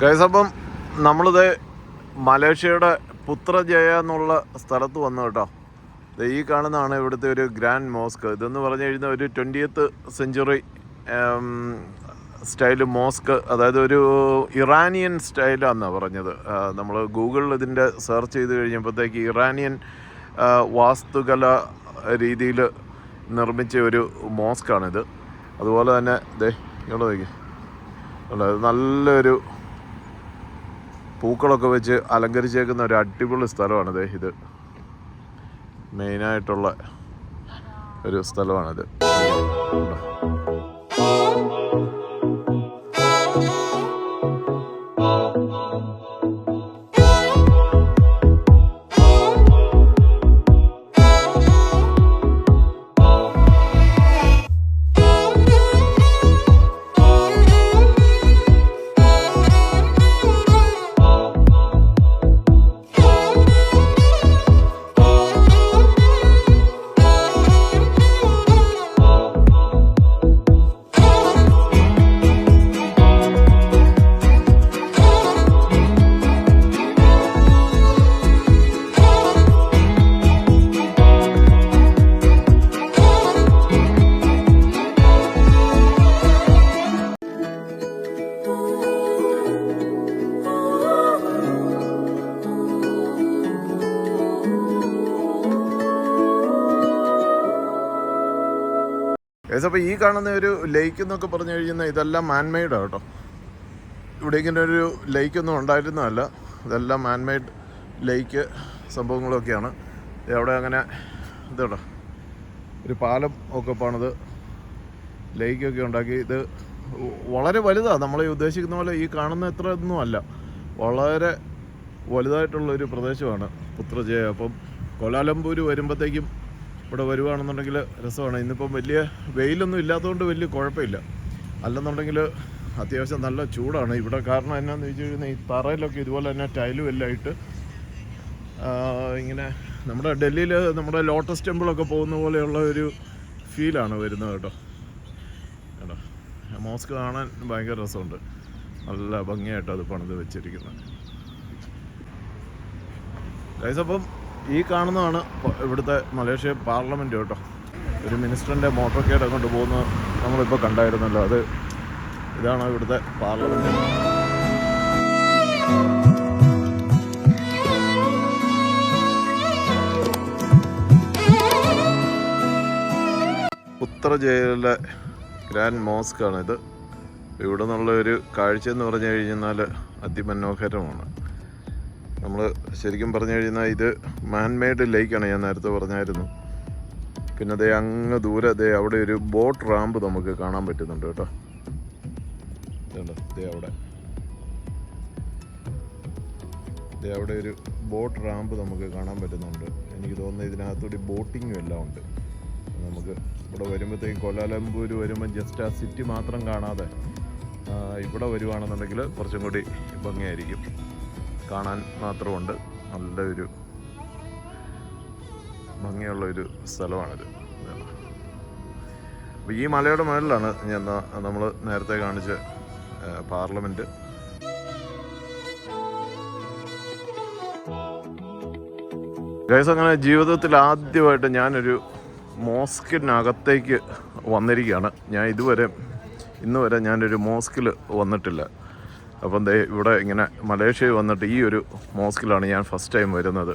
Guys അപ്പം നമ്മളിത് മലേഷ്യയുടെ പുത്രജയ എന്നുള്ള സ്ഥലത്ത് വന്നു കേട്ടോ. ഈ കാണുന്നതാണ് ഇവിടുത്തെ ഒരു ഗ്രാൻഡ് മോസ്ക്. ഇതെന്ന് പറഞ്ഞു കഴിഞ്ഞാൽ ഒരു ട്വന്റിയത്ത് സെഞ്ചുറി സ്റ്റൈൽ മോസ്ക്. അതായത് ഒരു ഇറാനിയൻ സ്റ്റൈലാണെന്നാണ് പറഞ്ഞത്. നമ്മൾ ഗൂഗിളിൽ ഇതിന്റെ സെർച്ച് ചെയ്ത് കഴിഞ്ഞപ്പോഴത്തേക്ക് ഇറാനിയൻ വാസ്തുകല രീതിയിൽ നിർമ്മിച്ച ഒരു മോസ്കാണിത്. അതുപോലെ തന്നെ ദേ ഇങ്ങോട്ട് നോക്കി അല്ല നല്ലൊരു പൂക്കളൊക്കെ വെച്ച് അലങ്കരിച്ചേക്കുന്ന ഒരു അടിപൊളി സ്ഥലമാണിത്. ഇത് മെയിനായിട്ടുള്ള ഒരു സ്ഥലമാണിത്. ഗൈസ് അപ്പോൾ ഈ കാണുന്ന ഒരു ലേക്ക് എന്നൊക്കെ പറഞ്ഞു കഴിഞ്ഞാൽ ഇതെല്ലാം മാൻമെയ്ഡാണ് കേട്ടോ. ഇവിടെ ഇങ്ങനെ ഒരു ലേക്ക് ഒന്നും ഉണ്ടായിരുന്നതല്ല. ഇതെല്ലാം മാൻമെയ്ഡ് ലേക്ക് സംഭവങ്ങളൊക്കെയാണ്. അവിടെ അങ്ങനെ ഇതോട്ടോ ഒരു പാലം ഒക്കെ പണിത് ലേക്കൊക്കെ ഉണ്ടാക്കി. ഇത് വളരെ വലുതാണ് നമ്മൾ ഉദ്ദേശിക്കുന്ന പോലെ ഈ കാണുന്ന ഇത്ര ഒന്നും അല്ല. വളരെ വലുതായിട്ടുള്ള ഒരു പ്രദേശമാണ് പുത്രജയ. അപ്പം കോലാലംപൂർ വരുമ്പോഴത്തേക്കും ഇവിടെ വരുവാണെന്നുണ്ടെങ്കിൽ രസമാണ്. ഇന്നിപ്പം വലിയ വെയിലൊന്നും ഇല്ലാത്തതുകൊണ്ട് വലിയ കുഴപ്പമില്ല. അല്ലെന്നുണ്ടെങ്കിൽ അത്യാവശ്യം നല്ല ചൂടാണ്. ഇവിടെ കാരണം എന്നാന്ന് വെച്ച് കഴിഞ്ഞാൽ ഈ തറയിലൊക്കെ ഇതുപോലെ തന്നെ ടൈലും എല്ലാം ഇട്ട് ഇങ്ങനെ നമ്മുടെ ഡൽഹിയിൽ നമ്മുടെ ലോട്ടസ് ടെമ്പിളൊക്കെ പോകുന്ന പോലെയുള്ള ഒരു ഫീലാണ് വരുന്നത് കേട്ടോ. കേട്ടോ മോസ്ക് കാണാൻ ഭയങ്കര രസമുണ്ട്. നല്ല ഭംഗിയായിട്ട് അത് പണിത് വെച്ചിരിക്കുന്നത്. അപ്പം ഈ കാണുന്നതാണ് ഇവിടുത്തെ മലേഷ്യ പാർലമെന്റ് കേട്ടോ. ഒരു മിനിസ്റ്ററിന്റെ മോട്ടോർ കേഡ് അങ്ങോട്ട് പോകുന്നത് നമ്മളിപ്പോൾ കണ്ടായിരുന്നല്ലോ. അത് ഇതാണ് ഇവിടുത്തെ പാർലമെന്റ് ഉത്തരജയിലെ ഗ്രാൻഡ് മോസ്ക് ആണിത് ഇവിടെ നിന്നുള്ള ഒരു കാഴ്ച എന്ന് പറഞ്ഞു കഴിഞ്ഞാൽ അതിമനോഹരമാണ്. നമ്മൾ ശരിക്കും പറഞ്ഞു കഴിഞ്ഞാൽ ഇത് മാൻമെയ്ഡ് ലേക്കാണ് ഞാൻ നേരത്തെ പറഞ്ഞായിരുന്നു. പിന്നെ അതേ അങ്ങ് ദൂരെ അതേ അവിടെ ഒരു ബോട്ട് റാമ്പ് നമുക്ക് കാണാൻ പറ്റുന്നുണ്ട് കേട്ടോ. അതേ അവിടെ. ദേ അവിടെ ഒരു ബോട്ട് റാമ്പ് നമുക്ക് കാണാൻ പറ്റുന്നുണ്ട്. എനിക്ക് തോന്നുന്നത് ഇതിനകത്തൂടി ബോട്ടിങ്ങും എല്ലാം ഉണ്ട്. നമുക്ക് ഇവിടെ വരുമ്പോഴത്തേക്കും കൊല്ലാലംപൂർ വരുമ്പോൾ ജസ്റ്റ് ആ സിറ്റി മാത്രം കാണാതെ ഇവിടെ വരുവാണെന്നുണ്ടെങ്കിൽ കുറച്ചും കൂടി ഭംഗിയായിരിക്കും. കാണാൻ മാത്രമുണ്ട്. നല്ലൊരു ഭംഗിയുള്ള ഒരു സ്ഥലമാണിത്. അപ്പോൾ ഈ മലയുടെ മുകളിലാണ് ഞാൻ നമ്മൾ നേരത്തെ കാണിച്ച പാർലമെന്റ് ഗൈസ് അങ്ങനെ ജീവിതത്തിൽ ആദ്യമായിട്ട് ഞാനൊരു മോസ്കിനകത്തേക്ക് വന്നിരിക്കുകയാണ്. ഞാൻ ഇതുവരെ ഇന്നുവരെ ഞാനൊരു മോസ്കിൽ വന്നിട്ടില്ല. അപ്പം ദേ ഇവിടെ ഇങ്ങനെ മലേഷ്യയിൽ വന്നിട്ട് ഈ ഒരു മോസ്കിലാണ് ഞാൻ ഫസ്റ്റ് ടൈം വരുന്നത്.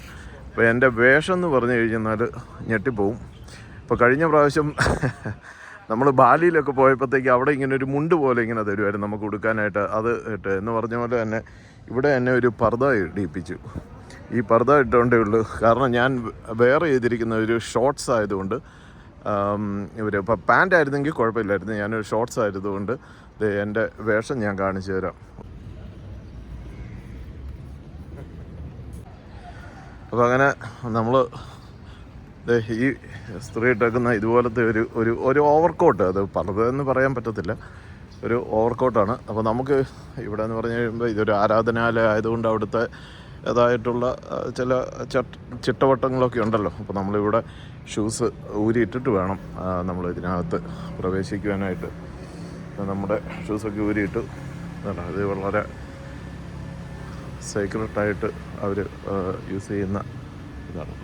അപ്പോൾ എന്റെ വേഷം എന്ന് പറഞ്ഞു കഴിഞ്ഞാൽ ഞെട്ടിപ്പോവും. ഇപ്പോൾ കഴിഞ്ഞ പ്രാവശ്യം നമ്മൾ ബാലിയിലൊക്കെ പോയപ്പോഴത്തേക്ക് അവിടെ ഇങ്ങനെ ഒരു മുണ്ട് പോലെ ഇങ്ങനെ തരുമായിരുന്നു നമുക്ക് ഉടുക്കാനായിട്ട്. അത് ഇട്ട് എന്ന് പറഞ്ഞ പോലെ തന്നെ ഇവിടെ എന്നെ ഒരു പർദ്ദ ഇടിപ്പിച്ചു. ഈ പർദ്ദ ഇട്ടുകൊണ്ടേ ഉള്ളൂ. കാരണം ഞാൻ വേറെ ചെയ്തിരിക്കുന്ന ഒരു ഷോർട്സ് ആയതുകൊണ്ട് ഇവർ ഇപ്പോൾ പാന്റ് ആയിരുന്നെങ്കിൽ കുഴപ്പമില്ലായിരുന്നു. ഞാനൊരു ഷോർട്സ് ആയതുകൊണ്ട് എന്റെ വേഷം ഞാൻ കാണിച്ചു തരാം. അപ്പോൾ അങ്ങനെ നമ്മൾ ഈ സ്ത്രീ ഇട്ടേക്കുന്ന ഇതുപോലത്തെ ഒരു ഒരു ഒരു ഓവർകോട്ട് അത് പലതെന്ന് പറയാൻ പറ്റത്തില്ല. ഒരു ഓവർകോട്ടാണ് അപ്പോൾ നമുക്ക് ഇവിടെ എന്ന് പറഞ്ഞു കഴിയുമ്പോൾ ഇതൊരു ആരാധനാലയം ആയതുകൊണ്ട് അവിടുത്തെ ഏതായിട്ടുള്ള ചില ചിട്ടവട്ടങ്ങളൊക്കെ ഉണ്ടല്ലോ. അപ്പോൾ നമ്മളിവിടെ ഷൂസ് ഊരിയിട്ടിട്ട് വേണം നമ്മൾ ഇതിനകത്ത് പ്രവേശിക്കുവാനായിട്ട്. നമ്മുടെ ഷൂസൊക്കെ ഊരിയിട്ട് അത് വളരെ സീക്രട്ടായിട്ട് അവർ യൂസ് ചെയ്യുന്ന ഇതാണ്.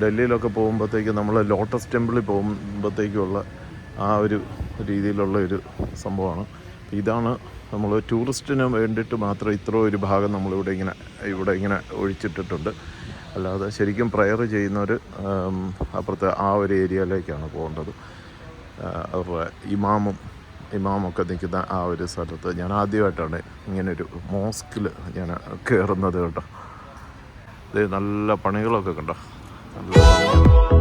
ഡൽഹിയിലൊക്കെ പോകുമ്പോഴത്തേക്ക് നമ്മൾ ലോട്ടസ് ടെമ്പിളിൽ പോകുമ്പോഴത്തേക്കുള്ള ആ ഒരു രീതിയിലുള്ള ഒരു സംഭവമാണ്. ഇതാണ് നമ്മൾ ടൂറിസ്റ്റിന് വേണ്ടിയിട്ട് മാത്രം ഇത്ര ഒരു ഭാഗം നമ്മളിവിടെ ഇങ്ങനെ ഇവിടെ ഇങ്ങനെ ഒഴിച്ചിട്ടിട്ടുണ്ട്. അല്ലാതെ ശരിക്കും പ്രയർ ചെയ്യുന്നവർ അപ്പുറത്തെ ആ ഒരു ഏരിയയിലേക്കാണ് പോകേണ്ടത്. അവരുടെ ഇമാമും ഇമാമൊക്കെ നിൽക്കുന്ന ആ ഒരു സ്ഥലത്ത് ഞാൻ ആദ്യമായിട്ടാണ് ഇങ്ങനൊരു മോസ്കിൽ ഞാൻ കയറുന്നത് കേട്ടോ ഇത് നല്ല പണികളൊക്കെ കണ്ടോ. നല്ല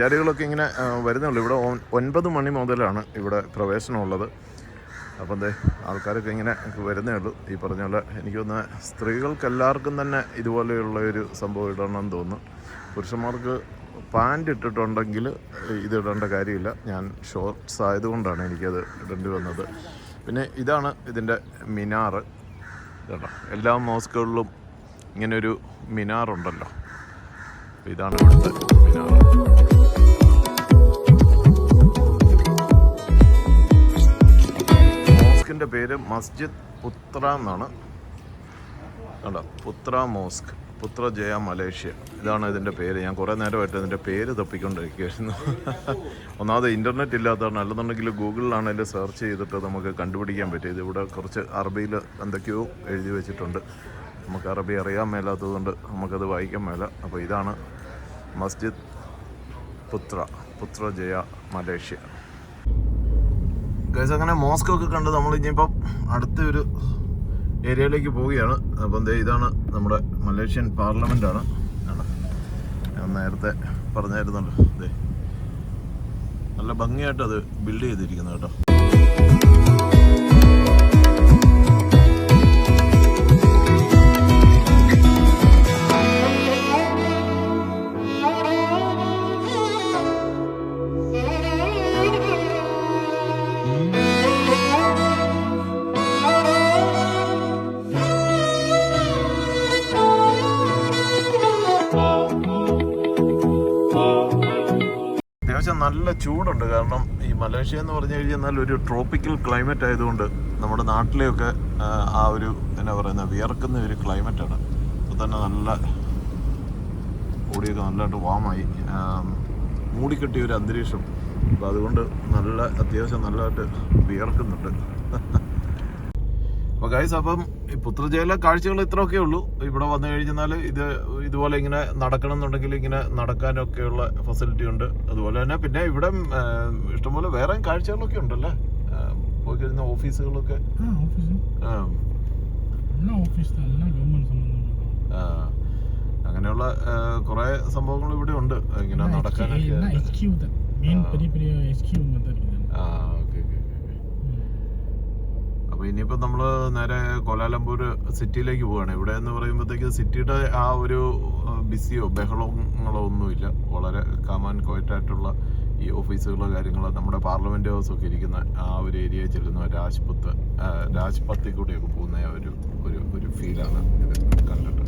സഞ്ചാരികളൊക്കെ ഇങ്ങനെ വരുന്നുള്ളൂ ഇവിടെ ഒൻപത് മണി മുതലാണ് ഇവിടെ പ്രവേശനമുള്ളത്. അപ്പം അതെ ആൾക്കാരൊക്കെ ഇങ്ങനെ വരുന്നേ ഉള്ളൂ. ഈ പറഞ്ഞ പോലെ എനിക്കൊന്ന് സ്ത്രീകൾക്ക് എല്ലാവർക്കും തന്നെ ഇതുപോലെയുള്ള ഒരു സംഭവം ഇടണമെന്ന് തോന്നുന്നു. പുരുഷന്മാർക്ക് പാന്റ് ഇട്ടിട്ടുണ്ടെങ്കിൽ ഇത് ഇടേണ്ട കാര്യമില്ല. ഞാൻ ഷോർട്ട്സ് ആയതുകൊണ്ടാണ് എനിക്കത് ഇടേണ്ടി വന്നത്. പിന്നെ ഇതാണ് ഇതിന്റെ മിനാറ്. കേട്ടോ എല്ലാ മോസ്കുകളിലും ഇങ്ങനൊരു മിനാറുണ്ടല്ലോ. ഇതാണ് ഇവിടുത്തെ മിനാറ്. മോസ്കിന്റെ പേര് മസ്ജിദ് പുത്ര എന്നാണ്. കണ്ടോ? പുത്ര മോസ്ക് പുത്ര ജയ മലേഷ്യ. ഇതാണ് ഇതിന്റെ പേര്. ഞാൻ കുറേ നേരമായിട്ട് ഇതിന്റെ പേര് തപ്പിക്കൊണ്ടിരിക്കുകയായിരുന്നു. ഒന്നാമത് ഇന്റർനെറ്റ് ഇല്ലാത്തതാണ്. അല്ലെന്നുണ്ടെങ്കിൽ ഗൂഗിളിലാണെങ്കിലും സെർച്ച് ചെയ്തിട്ട് നമുക്ക് കണ്ടുപിടിക്കാൻ പറ്റും ഇതിവിടെ കുറച്ച് അറബിയിൽ എന്തൊക്കെയോ എഴുതി വെച്ചിട്ടുണ്ട്. നമുക്ക് അറബി അറിയാൻ മേലാത്തതുകൊണ്ട് നമുക്കത് വായിക്കാൻ മേല. അപ്പോൾ ഇതാണ് Masjid Putra Putrajaya Malaysia. Guys അങ്ങനെ മോസ്കോ ഒക്കെ കണ്ട് നമ്മൾ ഇനിയിപ്പം അടുത്ത ഒരു ഏരിയയിലേക്ക് പോവുകയാണ്. അപ്പം ദേ ഇതാണ് നമ്മുടെ മലേഷ്യൻ ആണ്. ഞാൻ നേരത്തെ പറഞ്ഞായിരുന്നല്ലോ. ദേ നല്ല ഭംഗിയായിട്ട് അത് ബിൽഡ് ചെയ്തിരിക്കുന്നത് കേട്ടോ. അത്യാവശ്യം നല്ല ചൂടുണ്ട്. കാരണം ഈ മലേഷ്യ എന്ന് പറഞ്ഞു കഴിഞ്ഞാൽ ഒരു ട്രോപ്പിക്കൽ ക്ലൈമറ്റ് ആയതുകൊണ്ട് നമ്മുടെ നാട്ടിലെയൊക്കെ ആ, ഒരു എന്നാ പറയുന്ന വിയർക്കുന്ന ഒരു ക്ലൈമറ്റാണ് അപ്പോൾ തന്നെ നല്ല ബോഡിയൊക്കെ നല്ലതായിട്ട് വാമായി മൂടിക്കെട്ടിയ ഒരു അന്തരീക്ഷം. അപ്പോൾ അതുകൊണ്ട് നല്ല അത്യാവശ്യം നല്ലതായിട്ട് വിയർക്കുന്നുണ്ട്. അപ്പോൾ ഗൈസ് അപ്പം ഈ പുത്രജയിലെ കാഴ്ചകൾ ഇത്രയൊക്കെ ഉള്ളൂ. ഇവിടെ വന്നു കഴിഞ്ഞാൽ ഇത് ഇതുപോലെ ഇങ്ങനെ നടക്കണം എന്നുണ്ടെങ്കിൽ ഇങ്ങനെ നടക്കാനൊക്കെയുള്ള ഫെസിലിറ്റി ഉണ്ട്. അതുപോലെ തന്നെ പിന്നെ ഇവിടെ ഇഷ്ടംപോലെ വേറെ കാഴ്ചകളൊക്കെ ഉണ്ടല്ലേ? പോയി കഴിഞ്ഞ ഓഫീസുകളൊക്കെ? അങ്ങനെയുള്ള കുറെ സംഭവങ്ങൾ ഇവിടെ ഉണ്ട്. ഇങ്ങനെ നടക്കാനൊക്കെ ആ. അപ്പോൾ ഇനിയിപ്പോൾ നമ്മൾ നേരെ കോലാലംപൂർ സിറ്റിയിലേക്ക് പോവുകയാണ് ഇവിടെ എന്ന് പറയുമ്പോഴത്തേക്ക് സിറ്റിയുടെ ആ ഒരു ബിസിയോ ബഹളങ്ങളോ ഒന്നുമില്ല. വളരെ കാമാൻ കോയറ്റായിട്ടുള്ള ഈ ഓഫീസുകളോ കാര്യങ്ങളോ നമ്മുടെ പാർലമെന്റ് ഹൗസൊക്കെ ഇരിക്കുന്ന ആ ഒരു ഏരിയയിൽ ചെല്ലുന്ന രാജ്പത്ത് രാജ്പത്തിൽ കൂടെയൊക്കെ പോകുന്ന ഒരു ഒരു ഒരു ഫീലാണ് ഇത് കണ്ടിട്ട്